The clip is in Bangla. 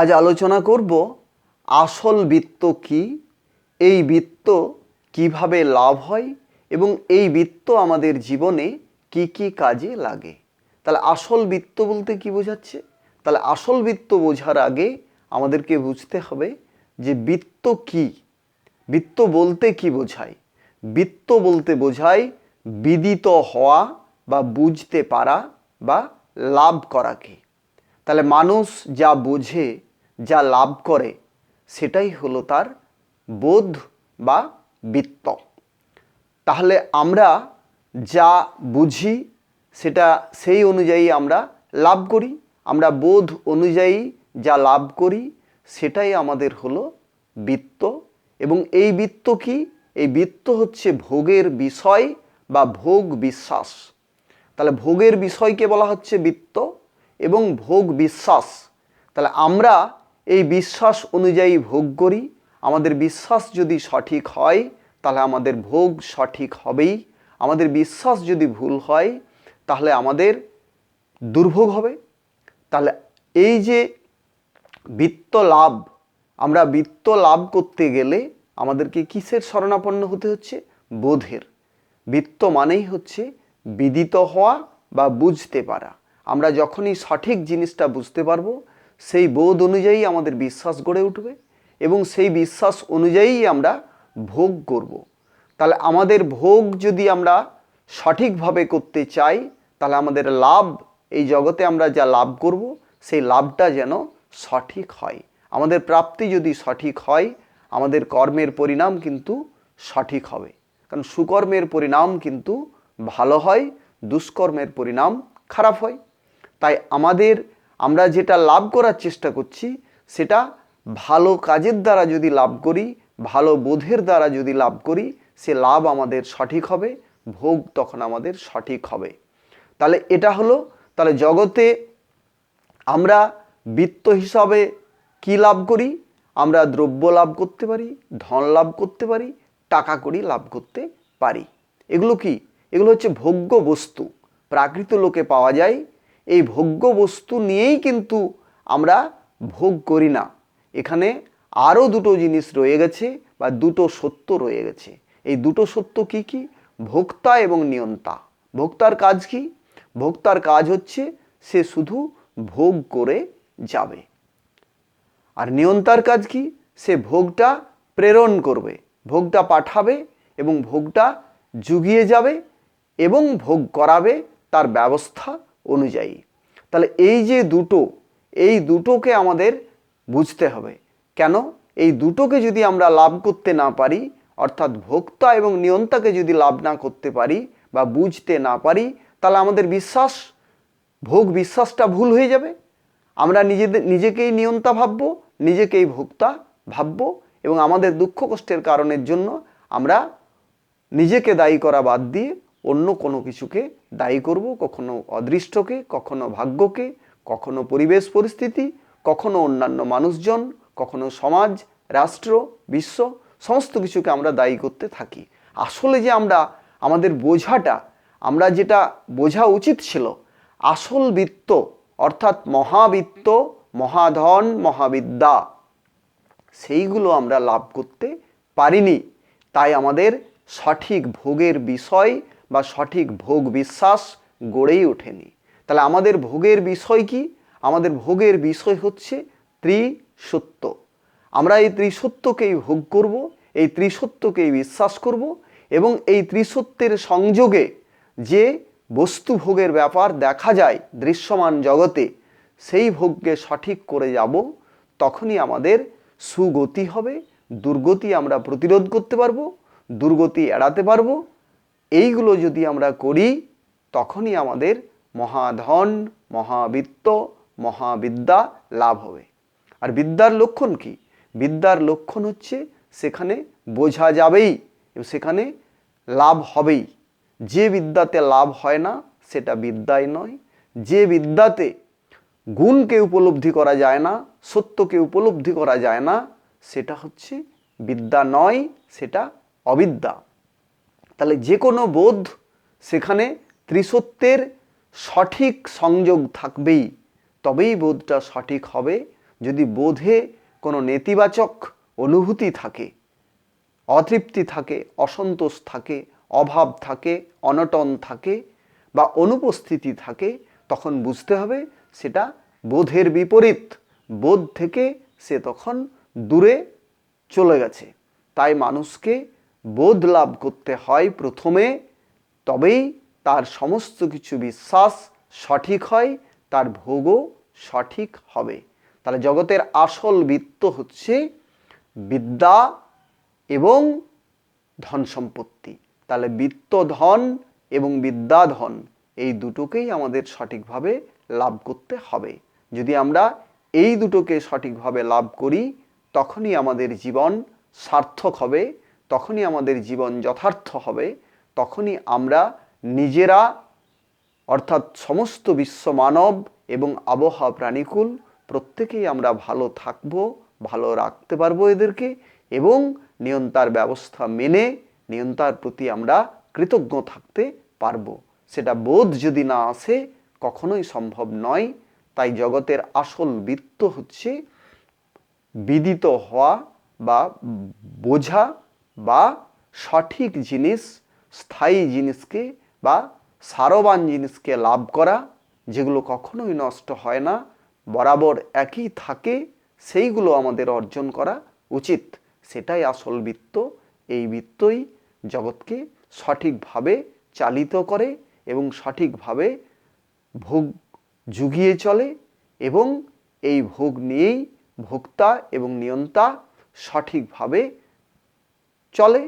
আজ আলোচনা করব আসল বৃত্ত কি, এই বৃত্ত কীভাবে লাভ হয় এবং এই বৃত্ত আমাদের জীবনে কি কি কাজে লাগে। তাহলে আসল বৃত্ত বলতে কি বোঝাচ্ছে? তাহলে আসল বৃত্ত বোঝার আগে আমাদেরকে বুঝতে হবে যে বৃত্ত কি। বৃত্ত বলতে কি বোঝায়? বৃত্ত বলতে বোঝায় বিদিত হওয়া বা বুঝতে পারা বা লাভ করাকে। তাহলে মানুষ যা বোঝে যা লাভ করে, সেটাই হলো তার বোধ বা বৃত্ত। তাহলে আমরা যা বুঝি, সেটা সেই অনুযায়ী আমরা লাভ করি, আমরা বোধ অনুযায়ী যা লাভ করি, সেটাই আমাদের হলো বৃত্ত। এবং এই বৃত্ত কি? এই বৃত্ত হচ্ছে ভোগের বিষয় বা ভোগ বিশ্বাস। তাহলে ভোগের বিষয়কে বলা হচ্ছে বৃত্ত এবং ভোগ বিশ্বাস। তাহলে আমরা এই বিশ্বাস অনুযায়ী ভোগ করি। আমাদের বিশ্বাস যদি সঠিক হয়, তাহলে আমাদের ভোগ সঠিক হবেই। আমাদের বিশ্বাস যদি ভুল হয়, তাহলে আমাদের দুর্ভোগ হবে। তাহলে এই যে বৃত্ত লাভ, আমরা বৃত্ত লাভ করতে গেলে আমাদেরকে কিসের শরণাপন্ন হতে হচ্ছে? বোধের। বৃত্ত মানেই হচ্ছে বিদিত হওয়া বা বুঝতে পারা। আমরা যখনই সঠিক জিনিসটা বুঝতে পারব সেই বোধ অনুযায়ী আমাদের বিশ্বাস গড়ে উঠবে এবং সেই বিশ্বাস অনুযায়ী আমরা ভোগ করব। তাহলে আমাদের ভোগ যদি আমরা সঠিকভাবে করতে চাই, তাহলে আমাদের লাভ, এই জগতে আমরা যা লাভ করব, সেই লাভটা যেন সঠিক হয়। আমাদের প্রাপ্তি যদি সঠিক হয়, আমাদের কর্মের পরিণাম কিন্তু সঠিক হবে। কারণ সুকর্মের পরিণাম কিন্তু ভালো হয়, দুষ্কর্মের পরিণাম খারাপ হয়। তাই আমাদের আমরা যেটা লাভ করার চেষ্টা করছি, সেটা ভালো কাজের দ্বারা যদি লাভ করি, ভালো বোধের দ্বারা যদি লাভ করি, সে লাভ আমাদের সঠিক হবে, ভোগ তখন আমাদের সঠিক হবে। তাহলে এটা হলো, তাহলে জগতে আমরা বৃত্ত হিসাবে কি লাভ করি? আমরা দ্রব্য লাভ করতে পারি, ধন লাভ করতে পারি, টাকা করি লাভ করতে পারি। এগুলো কি? এগুলো হচ্ছে ভোগ্য বস্তু। প্রাকৃত লোকে পাওয়া যায় এই ভোগ্য বস্তু নিয়েই কিন্তু আমরা ভোগ করি না। এখানে আরও দুটো জিনিস রয়ে গেছে বা দুটো সত্য রয়ে গেছে। এই দুটো সত্য কি কি? ভোক্তা এবং নিয়ন্তা। ভোক্তার কাজ কি? ভোক্তার কাজ হচ্ছে সে শুধু ভোগ করে যাবে। আর নিয়ন্তার কাজ কি? সে ভোগটা প্রেরণ করবে, ভোগটা পাঠাবে এবং ভোগটা জুগিয়ে যাবে এবং ভোগ করাবে তার ব্যবস্থা অনুযায়ী। তাহলে এই যে দুটো, এই দুটোকে আমাদের বুঝতে হবে। কেন? এই দুটোকে যদি আমরা লাভ করতে না পারি, অর্থাৎ ভোক্তা এবং নিয়ন্তাকে যদি লাভ না করতে পারি বা বুঝতে না পারি, তাহলে আমাদের বিশ্বাস, ভোগ বিশ্বাসটা ভুল হয়ে যাবে। আমরা নিজেদের নিজেকেই নিয়ন্তা ভাববো, নিজেকেই ভোক্তা ভাববো এবং আমাদের দুঃখ কষ্টের কারণের জন্য আমরা নিজেকে দায়ী করা বাদ দিয়ে অন্য কোনো কিছুকে দায়ী করব, কখনো অদৃষ্টকে, কখনো ভাগ্যকে, কখনো পরিবেশ পরিস্থিতি, কখনো অন্যান্য মানুষজন, কখনো সমাজ, রাষ্ট্র, বিশ্ব, সমস্ত কিছুকে আমরা দায়ী করতে থাকি। আসলে যে আমরা, আমাদের বোঝাটা, আমরা যেটা বোঝা উচিত ছিল, আসল বৃত্ত, অর্থাৎ মহাবৃত্ত, মহাধন, মহাবিদ্যা, সেইগুলো আমরা লাভ করতে পারিনি। তাই আমাদের সঠিক ভোগের বিষয় বা সঠিক ভোগ বিশ্বাস গড়েই ওঠেনি। তাহলে আমাদের ভোগের বিষয় কি? আমাদের ভোগের বিষয় হচ্ছে ত্রিসত্য আমরা এই ত্রিসত্যকেই ভোগ করব, এই ত্রিসত্যকেই বিশ্বাস করব এবং এই ত্রিসত্যের সংযোগে যে বস্তু ভোগের ব্যাপার দেখা যায় দৃশ্যমান জগতে, সেই ভোগকে সঠিক করে যাব, তখনই আমাদের সুগতি হবে, দুর্গতি আমরা প্রতিরোধ করতে পারব, দুর্গতি এড়াতে পারব এইগুলো যদি আমরা করি, তখনই আমাদের মহাধন, মহাবিত্ত, মহাবিদ্যা লাভ হবে। আর বিদ্যার লক্ষণ কি? বিদ্যার লক্ষণ হচ্ছে সেখানে বোঝা যাবেই এবং সেখানে লাভ হবেই। যে বিদ্যাতে লাভ হয় না, সেটা বিদ্যাই নয়। যে বিদ্যাতে গুণকে উপলব্ধি করা যায় না, সত্যকে উপলব্ধি করা যায় না, সেটা হচ্ছে বিদ্যা নয়, সেটা অবিদ্যা। তাহলে যে কোনো বোধ সেখানে ত্রিসত্যের সঠিক সংযোগ থাকবেই। তবেই বোধটা সঠিক হবে। যদি বোধে কোনো নেতিবাচক অনুভূতি থাকে, অতৃপ্তি থাকে, অসন্তোষ থাকে, অভাব থাকে, অনটন থাকে বা অনুপস্থিতি থাকে, তখন বুঝতে হবে সেটা বোধের বিপরীত। বোধ থেকে সে তখন দূরে চলে গেছে। তাই মানুষকে বোধ লাভ করতে হয় প্রথমে, তবেই তার সমস্ত কিছু বিশ্বাস সঠিক হয়, তার ভোগও সঠিক হবে। তাহলে জগতের আসল বৃত্ত হচ্ছে বিদ্যা এবং ধন সম্পত্তি তাহলে বিত্ত ধন এবং বিদ্যা ধন, এই দুটোকেই আমাদের সঠিকভাবে লাভ করতে হবে। যদি আমরা এই দুটোকে সঠিকভাবে লাভ করি, তখনই আমাদের জীবন সার্থক হবে তখনই আমাদের জীবন যথার্থ হবে, তখনই আমরা নিজেরা, অর্থাৎ সমস্ত বিশ্ব মানব এবং আবহাওয়া প্রাণীকুল প্রত্যেকেই আমরা ভালো থাকব, ভালো রাখতে পারব এদেরকে এবং নিয়ন্তার ব্যবস্থা মেনে নিয়ন্তার প্রতি আমরা কৃতজ্ঞ থাকতে পারব। সেটা বোধ যদি না আসে, কখনোই সম্ভব নয়। তাই জগতের আসল বৃত্ত হচ্ছে বিদিত হওয়া বা বোঝা বা সঠিক জিনিস, স্থায়ী জিনিসকে বা সারবান জিনিসকে লাভ করা, যেগুলো কখনোই নষ্ট হয় না, বরাবর একই থাকে, সেইগুলো আমাদের অর্জন করা উচিত। সেটাই আসল বৃত্ত। এই বৃত্তই জগৎকে সঠিকভাবে চালিত করে এবং সঠিকভাবে ভোগ জুগিয়ে চলে এবং এই ভোগ নিয়েই ভোক্তা এবং নিয়ন্তা সঠিকভাবে চলে